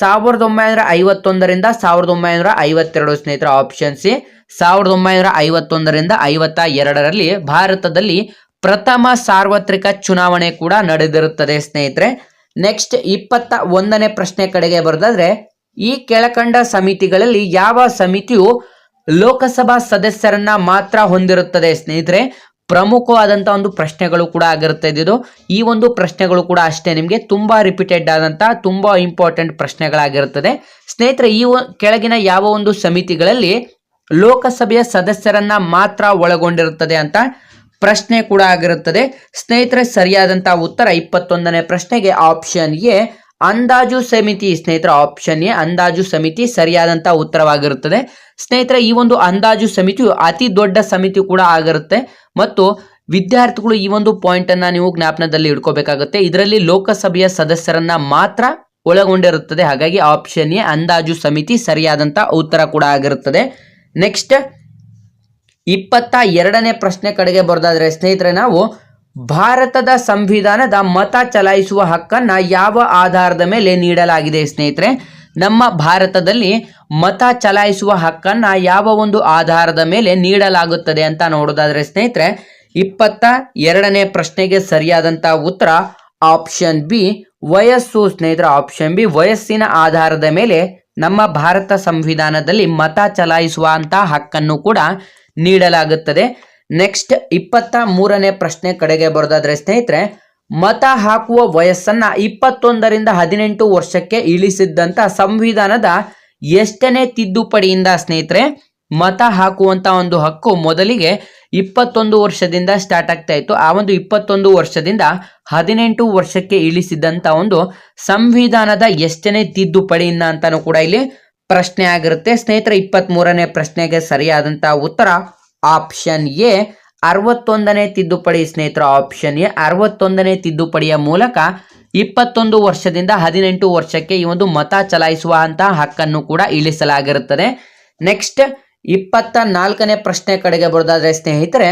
ಸಾವಿರದ ಒಂಬೈನೂರ ಐವತ್ತೊಂದರಿಂದ ಸಾವಿರದ ಒಂಬೈನೂರ ಐವತ್ತೆರಡು ಸ್ನೇಹಿತರ ಆಪ್ಷನ್ ಸಿ. ಸಾವಿರದ ಒಂಬೈನೂರ ಐವತ್ತೊಂದರಿಂದ ಐವತ್ತ ಎರಡರಲ್ಲಿ ಭಾರತದಲ್ಲಿ ಪ್ರಥಮ ಸಾರ್ವತ್ರಿಕ ಚುನಾವಣೆ ಕೂಡ ನಡೆದಿರುತ್ತದೆ ಸ್ನೇಹಿತರೆ. ನೆಕ್ಸ್ಟ್ ಇಪ್ಪತ್ತ ಒಂದನೇ ಪ್ರಶ್ನೆ ಕಡೆಗೆ ಬರೆದಾದ್ರೆ, ಈ ಕೆಳಕಂಡ ಸಮಿತಿಗಳಲ್ಲಿ ಯಾವ ಸಮಿತಿಯು ಲೋಕಸಭಾ ಸದಸ್ಯರನ್ನ ಮಾತ್ರ ಹೊಂದಿರುತ್ತದೆ ಸ್ನೇಹಿತರೆ? ಪ್ರಮುಖವಾದಂಥ ಒಂದು ಪ್ರಶ್ನೆಗಳು ಕೂಡ ಆಗಿರುತ್ತೆ ಇದು. ಈ ಒಂದು ಪ್ರಶ್ನೆಗಳು ಕೂಡ ಅಷ್ಟೇ ನಿಮಗೆ ತುಂಬ ರಿಪೀಟೆಡ್ ಆದಂಥ ತುಂಬ ಇಂಪಾರ್ಟೆಂಟ್ ಪ್ರಶ್ನೆಗಳಾಗಿರುತ್ತದೆ. ಸ್ನೇಹಿತರೆ, ಈ ಕೆಳಗಿನ ಯಾವ ಒಂದು ಸಮಿತಿಗಳಲ್ಲಿ ಲೋಕಸಭೆಯ ಸದಸ್ಯರನ್ನ ಮಾತ್ರ ಒಳಗೊಂಡಿರುತ್ತದೆ ಅಂತ ಪ್ರಶ್ನೆ ಕೂಡ ಆಗಿರುತ್ತದೆ. ಸ್ನೇಹಿತರೆ ಸರಿಯಾದಂಥ ಉತ್ತರ ಇಪ್ಪತ್ತೊಂದನೇ ಪ್ರಶ್ನೆಗೆ ಆಪ್ಷನ್ ಎ ಅಂದಾಜು ಸಮಿತಿ ಸ್ನೇಹಿತರ ಆಪ್ಷನ್ ಎ ಅಂದಾಜು ಸಮಿತಿ ಸರಿಯಾದಂತ ಉತ್ತರವಾಗಿರುತ್ತದೆ. ಸ್ನೇಹಿತರೆ, ಈ ಒಂದು ಅಂದಾಜು ಸಮಿತಿಯು ಅತಿ ದೊಡ್ಡ ಸಮಿತಿ ಕೂಡ ಆಗಿರುತ್ತೆ. ಮತ್ತು ವಿದ್ಯಾರ್ಥಿಗಳು ಈ ಒಂದು ಪಾಯಿಂಟ್ ಅನ್ನ ನೀವು ಜ್ಞಾಪನದಲ್ಲಿ ಇಟ್ಕೋಬೇಕಾಗುತ್ತೆ. ಇದರಲ್ಲಿ ಲೋಕಸಭೆಯ ಸದಸ್ಯರನ್ನ ಮಾತ್ರ ಒಳಗೊಂಡಿರುತ್ತದೆ. ಹಾಗಾಗಿ ಆಪ್ಷನ್ ಎ ಅಂದಾಜು ಸಮಿತಿ ಸರಿಯಾದಂತ ಉತ್ತರ ಕೂಡ ಆಗಿರುತ್ತದೆ. ನೆಕ್ಸ್ಟ್ ಇಪ್ಪತ್ತ ಎರಡನೇ ಪ್ರಶ್ನೆ ಕಡೆಗೆ ಬರೋದಾದ್ರೆ ಸ್ನೇಹಿತರೆ, ನಾವು ಭಾರತದ ಸಂವಿಧಾನದ ಮತ ಚಲಾಯಿಸುವ ಹಕ್ಕನ್ನ ಯಾವ ಆಧಾರದ ಮೇಲೆ ನೀಡಲಾಗಿದೆ ಸ್ನೇಹಿತರೆ? ನಮ್ಮ ಭಾರತದಲ್ಲಿ ಮತ ಚಲಾಯಿಸುವ ಹಕ್ಕನ್ನ ಯಾವ ಒಂದು ಆಧಾರದ ಮೇಲೆ ನೀಡಲಾಗುತ್ತದೆ ಅಂತ ನೋಡೋದಾದರೆ ಸ್ನೇಹಿತರೆ, ಇಪ್ಪತ್ತ ಎರಡನೇ ಪ್ರಶ್ನೆಗೆ ಸರಿಯಾದಂಥ ಉತ್ತರ ಆಪ್ಷನ್ ಬಿ, ವಯಸ್ಸು ಸ್ನೇಹಿತರ, ಆಪ್ಷನ್ ಬಿ, ವಯಸ್ಸಿನ ಆಧಾರದ ಮೇಲೆ ನಮ್ಮ ಭಾರತ ಸಂವಿಧಾನದಲ್ಲಿ ಮತ ಚಲಾಯಿಸುವಂತಹ ಹಕ್ಕನ್ನು ಕೂಡ ನೀಡಲಾಗುತ್ತದೆ. ನೆಕ್ಸ್ಟ್ ಇಪ್ಪತ್ತ ಮೂರನೇ ಪ್ರಶ್ನೆ ಕಡೆಗೆ ಬರೋದಾದ್ರೆ, ಸ್ನೇಹಿತರೆ, ಮತ ಹಾಕುವ ವಯಸ್ಸನ್ನ ಇಪ್ಪತ್ತೊಂದರಿಂದ ಹದಿನೆಂಟು ವರ್ಷಕ್ಕೆ ಇಳಿಸಿದ್ದಂತ ಸಂವಿಧಾನದ ಎಷ್ಟನೇ ತಿದ್ದುಪಡಿಯಿಂದ, ಸ್ನೇಹಿತರೆ, ಮತ ಹಾಕುವಂತ ಒಂದು ಹಕ್ಕು ಮೊದಲಿಗೆ ಇಪ್ಪತ್ತೊಂದು ವರ್ಷದಿಂದ ಸ್ಟಾರ್ಟ್ ಆಗ್ತಾ ಇತ್ತು. ಆ ಒಂದು ಇಪ್ಪತ್ತೊಂದು ವರ್ಷದಿಂದ ಹದಿನೆಂಟು ವರ್ಷಕ್ಕೆ ಇಳಿಸಿದಂತ ಒಂದು ಸಂವಿಧಾನದ ಎಷ್ಟನೇ ತಿದ್ದುಪಡಿಯಿಂದ ಅಂತಾನು ಕೂಡ ಇಲ್ಲಿ ಪ್ರಶ್ನೆ ಆಗಿರುತ್ತೆ. ಸ್ನೇಹಿತರೆ ಇಪ್ಪತ್ತ್ ಮೂರನೇ ಪ್ರಶ್ನೆಗೆ ಸರಿಯಾದಂತಹ ಉತ್ತರ ಆಪ್ಷನ್ ಎ, ಅರವತ್ತೊಂದನೇ ತಿದ್ದುಪಡಿ ಸ್ನೇಹಿತರ, ಆಪ್ಷನ್ ಎ, ಅರವತ್ತೊಂದನೇ ತಿದ್ದುಪಡಿಯ ಮೂಲಕ ಇಪ್ಪತ್ತೊಂದು ವರ್ಷದಿಂದ ಹದಿನೆಂಟು ವರ್ಷಕ್ಕೆ ಈ ಒಂದು ಮತ ಚಲಾಯಿಸುವಂತಹ ಹಕ್ಕನ್ನು ಕೂಡ ಇಳಿಸಲಾಗಿರುತ್ತದೆ. ನೆಕ್ಸ್ಟ್, ಇಪ್ಪತ್ತ ನಾಲ್ಕನೇ ಪ್ರಶ್ನೆ ಕಡೆಗೆ ಬರೋದಾದ್ರೆ ಸ್ನೇಹಿತರೆ,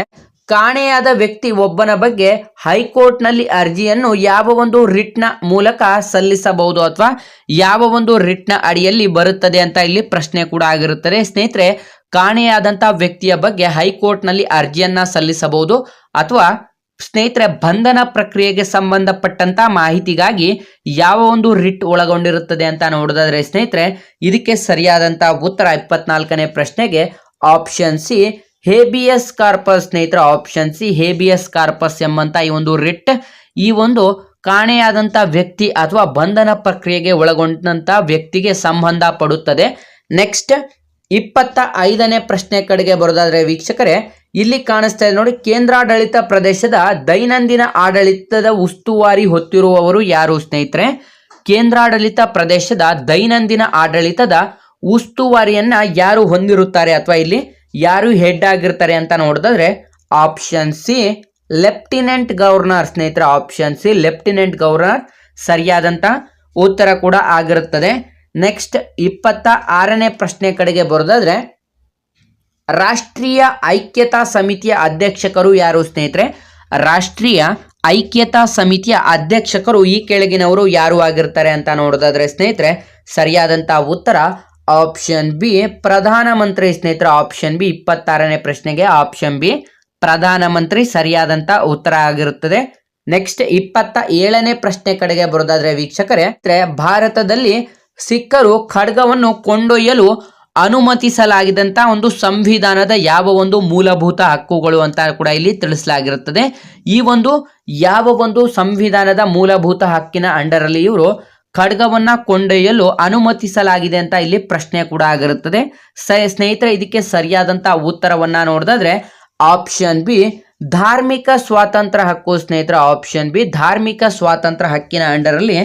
ಕಾಣೆಯಾದ ವ್ಯಕ್ತಿ ಒಬ್ಬನ ಬಗ್ಗೆ ಹೈಕೋರ್ಟ್ನಲ್ಲಿ ಅರ್ಜಿಯನ್ನು ಯಾವ ಒಂದು ರಿಟ್ನ ಮೂಲಕ ಸಲ್ಲಿಸಬಹುದು ಅಥವಾ ಯಾವ ಒಂದು ರಿಟ್ನ ಅಡಿಯಲ್ಲಿ ಬರುತ್ತದೆ ಅಂತ ಇಲ್ಲಿ ಪ್ರಶ್ನೆ ಕೂಡ ಆಗಿರುತ್ತದೆ. ಸ್ನೇಹಿತರೆ ಕಾಣೆಯಾದಂಥ ವ್ಯಕ್ತಿಯ ಬಗ್ಗೆ ಹೈಕೋರ್ಟ್ನಲ್ಲಿ ಅರ್ಜಿಯನ್ನ ಸಲ್ಲಿಸಬಹುದು ಅಥವಾ ಸ್ನೇಹಿತರೆ ಬಂಧನ ಪ್ರಕ್ರಿಯೆಗೆ ಸಂಬಂಧಪಟ್ಟಂತ ಮಾಹಿತಿಗಾಗಿ ಯಾವ ಒಂದು ರಿಟ್ ಒಳಗೊಂಡಿರುತ್ತದೆ ಅಂತ ನೋಡೋದಾದ್ರೆ ಸ್ನೇಹಿತರೆ, ಇದಕ್ಕೆ ಸರಿಯಾದಂತ ಉತ್ತರ ಇಪ್ಪತ್ನಾಲ್ಕನೇ ಪ್ರಶ್ನೆಗೆ ಆಪ್ಷನ್ ಸಿ ಹೇಬಿಯಸ್ ಕಾರ್ಪಸ್ ಸ್ನೇಹಿತರ ಆಪ್ಷನ್ ಸಿ ಹೇಬಿಯಸ್ ಕಾರ್ಪಸ್ ಎಂಬಂತ ಈ ಒಂದು ರಿಟ್ ಈ ಒಂದು ಕಾಣೆಯಾದಂತ ವ್ಯಕ್ತಿ ಅಥವಾ ಬಂಧನ ಪ್ರಕ್ರಿಯೆಗೆ ಒಳಗೊಂಡಂತ ವ್ಯಕ್ತಿಗೆ ಸಂಬಂಧ ಪಡುತ್ತದೆ. ನೆಕ್ಸ್ಟ್ ಇಪ್ಪತ್ತ ಐದನೇ ಪ್ರಶ್ನೆ ಕಡೆಗೆ ಬರೋದಾದ್ರೆ ವೀಕ್ಷಕರೇ, ಇಲ್ಲಿ ಕಾಣಿಸ್ತಾ ಇದೆ ನೋಡಿ, ಕೇಂದ್ರಾಡಳಿತ ಪ್ರದೇಶದ ದೈನಂದಿನ ಆಡಳಿತದ ಉಸ್ತುವಾರಿ ಹೊತ್ತಿರುವವರು ಯಾರು ಸ್ನೇಹಿತರೆ? ಕೇಂದ್ರಾಡಳಿತ ಪ್ರದೇಶದ ದೈನಂದಿನ ಆಡಳಿತದ ಉಸ್ತುವಾರಿಯನ್ನ ಯಾರು ಹೊಂದಿರುತ್ತಾರೆ ಅಥವಾ ಇಲ್ಲಿ ಯಾರು ಹೆಡ್ ಆಗಿರ್ತಾರೆ ಅಂತ ನೋಡಿದ್ರೆ ಆಪ್ಷನ್ ಸಿ, ಲೆಫ್ಟಿನೆಂಟ್ ಗವರ್ನರ್ ಸ್ನೇಹಿತರೆ. ಆಪ್ಷನ್ ಸಿ, ಲೆಫ್ಟಿನೆಂಟ್ ಗವರ್ನರ್ ಸರಿಯಾದಂತ ಉತ್ತರ ಕೂಡ ಆಗಿರುತ್ತದೆ. ನೆಕ್ಸ್ಟ್ ಇಪ್ಪತ್ತ ಆರನೇ ಪ್ರಶ್ನೆ ಕಡೆಗೆ ಬರೋದಾದ್ರೆ, ರಾಷ್ಟ್ರೀಯ ಐಕ್ಯತಾ ಸಮಿತಿಯ ಅಧ್ಯಕ್ಷಕರು ಯಾರು ಸ್ನೇಹಿತರೆ? ರಾಷ್ಟ್ರೀಯ ಐಕ್ಯತಾ ಸಮಿತಿಯ ಅಧ್ಯಕ್ಷಕರು ಈ ಕೆಳಗಿನವರು ಯಾರು ಆಗಿರ್ತಾರೆ ಅಂತ ನೋಡೋದಾದ್ರೆ ಸ್ನೇಹಿತರೆ, ಸರಿಯಾದಂತ ಉತ್ತರ ಆಪ್ಷನ್ ಬಿ, ಪ್ರಧಾನಮಂತ್ರಿ ಸ್ನೇಹಿತರೆ ಆಪ್ಷನ್ ಬಿ, ಇಪ್ಪತ್ತಾರನೇ ಪ್ರಶ್ನೆಗೆ ಆಪ್ಷನ್ ಬಿ, ಪ್ರಧಾನಮಂತ್ರಿ ಸರಿಯಾದಂತ ಉತ್ತರ ಆಗಿರುತ್ತದೆ. ನೆಕ್ಸ್ಟ್ ಇಪ್ಪತ್ತ ಏಳನೇ ಪ್ರಶ್ನೆ ಕಡೆಗೆ ಬರೋದಾದ್ರೆ ವೀಕ್ಷಕರೇ ಭಾರತದಲ್ಲಿ ಸಿಖ್ಖರು ಖಡ್ಗವನ್ನು ಕೊಂಡೊಯ್ಯಲು ಅನುಮತಿಸಲಾಗಿದಂಥ ಒಂದು ಸಂವಿಧಾನದ ಯಾವ ಒಂದು ಮೂಲಭೂತ ಹಕ್ಕುಗಳು ಅಂತ ಕೂಡ ಇಲ್ಲಿ ತಿಳಿಸಲಾಗಿರುತ್ತದೆ. ಈ ಒಂದು ಯಾವ ಒಂದು ಸಂವಿಧಾನದ ಮೂಲಭೂತ ಹಕ್ಕಿನ ಅಂಡರಲ್ಲಿ ಇವರು ಖಡ್ಗವನ್ನು ಕೊಂಡೊಯ್ಯಲು ಅನುಮತಿಸಲಾಗಿದೆ ಅಂತ ಇಲ್ಲಿ ಪ್ರಶ್ನೆ ಕೂಡ ಆಗಿರುತ್ತದೆ. ಸ್ನೇಹಿತರೆ, ಇದಕ್ಕೆ ಸರಿಯಾದಂತ ಉತ್ತರವನ್ನು ನೋಡಿದ್ರೆ ಆಪ್ಷನ್ ಬಿ, ಧಾರ್ಮಿಕ ಸ್ವಾತಂತ್ರ್ಯ ಹಕ್ಕು ಸ್ನೇಹಿತರ, ಆಪ್ಷನ್ ಬಿ, ಧಾರ್ಮಿಕ ಸ್ವಾತಂತ್ರ್ಯ ಹಕ್ಕಿನ ಅಂಡರಲ್ಲಿ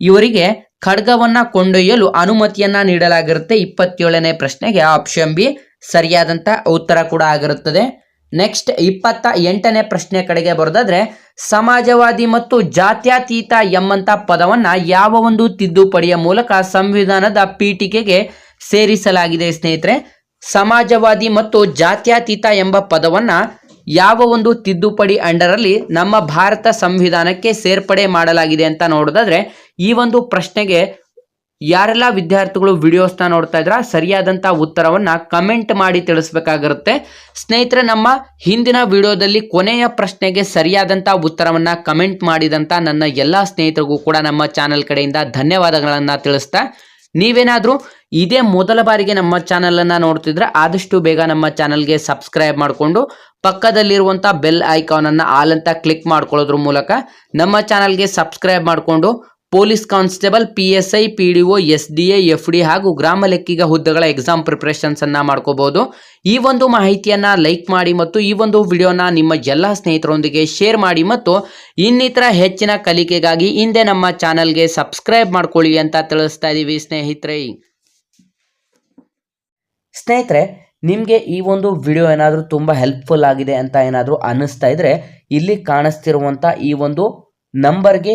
ಇವರಿಗೆ ಖಡ್ಗವನ್ನ ಕೊಂಡೊಯ್ಯಲು ಅನುಮತಿಯನ್ನ ನೀಡಲಾಗಿರುತ್ತೆ. ಇಪ್ಪತ್ತೇಳನೇ ಪ್ರಶ್ನೆಗೆ ಆಪ್ಷನ್ ಬಿ ಸರಿಯಾದಂತ ಉತ್ತರ ಕೂಡ ಆಗಿರುತ್ತದೆ. ನೆಕ್ಸ್ಟ್ ಇಪ್ಪತ್ತ ಎಂಟನೇ ಪ್ರಶ್ನೆ ಕಡೆಗೆ ಬರೋದಾದ್ರೆ, ಸಮಾಜವಾದಿ ಮತ್ತು ಜಾತ್ಯತೀತ ಎಂಬಂತ ಪದವನ್ನ ಯಾವ ಒಂದು ತಿದ್ದುಪಡಿಯ ಮೂಲಕ ಸಂವಿಧಾನದ ಪೀಠಿಕೆಗೆ ಸೇರಿಸಲಾಗಿದೆ ಸ್ನೇಹಿತರೆ? ಸಮಾಜವಾದಿ ಮತ್ತು ಜಾತ್ಯತೀತ ಎಂಬ ಪದವನ್ನ ಯಾವ ಒಂದು ತಿದ್ದುಪಡಿ ಅಂಡರಲ್ಲಿ ನಮ್ಮ ಭಾರತ ಸಂವಿಧಾನಕ್ಕೆ ಸೇರ್ಪಡೆ ಮಾಡಲಾಗಿದೆ ಅಂತ ನೋಡೋದಾದ್ರೆ, ಈ ಒಂದು ಪ್ರಶ್ನೆಗೆ ಯಾರೆಲ್ಲ ವಿದ್ಯಾರ್ಥಿಗಳು ವಿಡಿಯೋಸ್ನ ನೋಡ್ತಾ ಇದ್ರ ಸರಿಯಾದಂಥ ಉತ್ತರವನ್ನ ಕಮೆಂಟ್ ಮಾಡಿ ತಿಳಿಸ್ಬೇಕಾಗಿರುತ್ತೆ. ಸ್ನೇಹಿತರೆ, ನಮ್ಮ ಹಿಂದಿನ ವಿಡಿಯೋದಲ್ಲಿ ಕೊನೆಯ ಪ್ರಶ್ನೆಗೆ ಸರಿಯಾದಂಥ ಉತ್ತರವನ್ನ ಕಮೆಂಟ್ ಮಾಡಿದಂಥ ನನ್ನ ಎಲ್ಲ ಸ್ನೇಹಿತರಿಗೂ ಕೂಡ ನಮ್ಮ ಚಾನೆಲ್ ಕಡೆಯಿಂದ ಧನ್ಯವಾದಗಳನ್ನು ತಿಳಿಸ್ತಾ ನೀವೇನಾದರೂ ಇದೇ ಮೊದಲ ಬಾರಿಗೆ ನಮ್ಮ ಚಾನಲನ್ನು ನೋಡ್ತಿದ್ರೆ ಆದಷ್ಟು ಬೇಗ ನಮ್ಮ ಚಾನಲ್ಗೆ ಸಬ್ಸ್ಕ್ರೈಬ್ ಮಾಡಿಕೊಂಡು ಪಕ್ಕದಲ್ಲಿರುವಂಥ ಬೆಲ್ ಐಕಾನನ್ನು ಆಲ್ ಅಂತ ಕ್ಲಿಕ್ ಮಾಡ್ಕೊಳ್ಳೋದ್ರ ಮೂಲಕ ನಮ್ಮ ಚಾನಲ್ಗೆ ಸಬ್ಸ್ಕ್ರೈಬ್ ಮಾಡಿಕೊಂಡು police constable, P S I, P D O, S D A, F D ಹಾಗೂ ಗ್ರಾಮ ಲೆಕ್ಕಿಗ ಹುದ್ದೆಗಳ ಎಕ್ಸಾಮ್ ಪ್ರಿಪ್ರೇಷನ್ಸನ್ನು ಮಾಡ್ಕೋಬಹುದು ಈ ಒಂದು ಮಾಹಿತಿಯನ್ನ ಲೈಕ್ ಮಾಡಿ ಮತ್ತು ಈ ಒಂದು ವಿಡಿಯೋನ ನಿಮ್ಮ ಎಲ್ಲ ಸ್ನೇಹಿತರೊಂದಿಗೆ ಶೇರ್ ಮಾಡಿ ಮತ್ತು ಇನ್ನಿತರ ಹೆಚ್ಚಿನ ಕಲಿಕೆಗಾಗಿ ಹಿಂದೆ ನಮ್ಮ ಚಾನಲ್ಗೆ ಸಬ್ಸ್ಕ್ರೈಬ್ ಮಾಡ್ಕೊಳ್ಳಿ ಅಂತ ತಿಳಿಸ್ತಾ ಇದ್ದೀವಿ ಸ್ನೇಹಿತರೆ. ಸ್ನೇಹಿತರೆ, ನಿಮಗೆ ಈ ಒಂದು ವಿಡಿಯೋ ಏನಾದರೂ ತುಂಬ ಹೆಲ್ಪ್ಫುಲ್ ಆಗಿದೆ ಅಂತ ಏನಾದರೂ ಅನ್ನಿಸ್ತಾ ಇದ್ರೆ ಇಲ್ಲಿ ಕಾಣಿಸ್ತಿರುವಂಥ ಈ ಒಂದು ನಂಬರ್ಗೆ